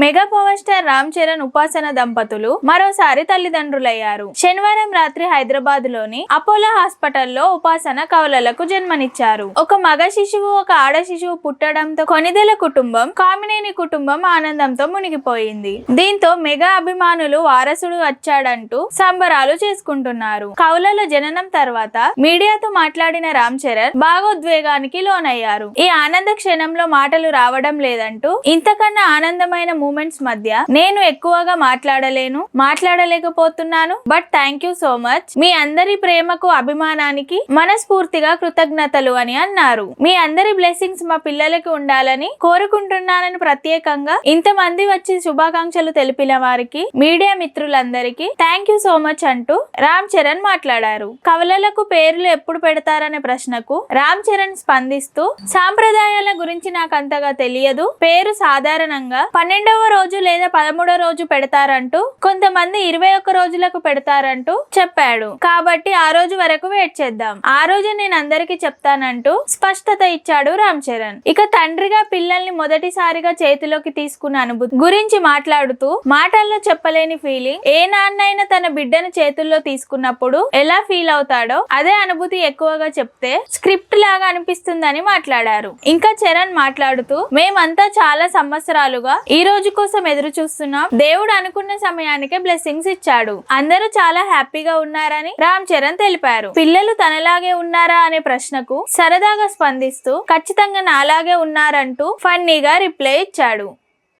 Mega power star Ram Charan Upasana దంపతులు మరోసారి తల్లిదండ్రులయ్యారు. శనివారం రాత్రి హైదరాబాద్లోని అపోలో హాస్పిటల్లో ఉపాసన కవలలకు జన్మనిచ్చారు. ఒక మగ శిశువు ఒక ఆడ శిశువు పుట్టడంతో కొనిదెల కుటుంబం కామినేని కుటుంబం ఆనందంతో మునిగిపోయింది. దీంతో మెగా అభిమానులు వారసుడు వచ్చాడంటూ సంబరాలు చేసుకుంటున్నారు. కవలల జననం తర్వాత మీడియాతో మాట్లాడిన రామ్ చరణ్ భాగోద్వేగానికి లోనయ్యారు. ఈ ఆనంద క్షణంలో మాటలు రావడం లేదంటూ ఇంతకన్నా ఆనందమైన మూమెంట్స్ మధ్య నేను ఎక్కువగా మాట్లాడలేను మాట్లాడలేకపోతున్నాను. But thank you so much. మీ అందరి ప్రేమకు అభిమానానికి మనస్ఫూర్తిగా కృతజ్ఞతలు అని అన్నారు. మీ అందరి బ్లెస్సింగ్స్ మా పిల్లలకి ఉండాలని కోరుకుంటున్నానని ప్రత్యేకంగా ఇంతమంది వచ్చి శుభాకాంక్షలు తెలిపిన వారికి మీడియా మిత్రులందరికీ థ్యాంక్ యూ సో మచ్ అంటూ రామ్ చరణ్ మాట్లాడారు. కవలలకు పేర్లు ఎప్పుడు పెడతారనే ప్రశ్నకు రామ్ చరణ్ స్పందిస్తూ సాంప్రదాయాల గురించి నాకు అంతగా తెలియదు. పేరు సాధారణంగా పన్నెండవ రోజు లేదా పదమూడవ రోజు పెడతారంటూ కొంతమంది ఇరవై ఒక్క రోజులకు పెడతారంటూ చెప్పాడు. కాబట్టి ఆ రోజు వరకు వెయిట్ చేద్దాం. ఆ రోజు నేను అందరికీ చెప్తానంటూ స్పష్టత ఇచ్చాడు రామ్ చరణ్. ఇక తండ్రిగా పిల్లల్ని మొదటిసారిగా చేతిలోకి తీసుకున్న అనుభూతి గురించి మాట్లాడుతూ మాటల్లో చెప్పలేని ఫీలింగ్ ఏ నాన్నైనా తన బిడ్డను చేతుల్లో తీసుకున్నప్పుడు ఎలా ఫీల్ అవుతాడో అదే అనుభూతి ఎక్కువగా చెప్తే స్క్రిప్ట్ లాగా అనిపిస్తుందని మాట్లాడారు. ఇంకా చరణ్ మాట్లాడుతూ మేమంతా చాలా సంవత్సరాలుగా ఈ రోజు రోజు కోసం ఎదురు చూస్తున్నాం దేవుడు అనుకున్న సమయానికే బ్లెస్సింగ్స్ ఇచ్చాడు. అందరూ చాలా హ్యాపీగా ఉన్నారని రామ్ చరణ్ తెలిపారు. పిల్లలు తనలాగే ఉన్నారా అనే ప్రశ్నకు సరదాగా స్పందిస్తూ ఖచ్చితంగా నాలాగే ఉన్నారంటూ ఫన్నీగా రిప్లై ఇచ్చాడు.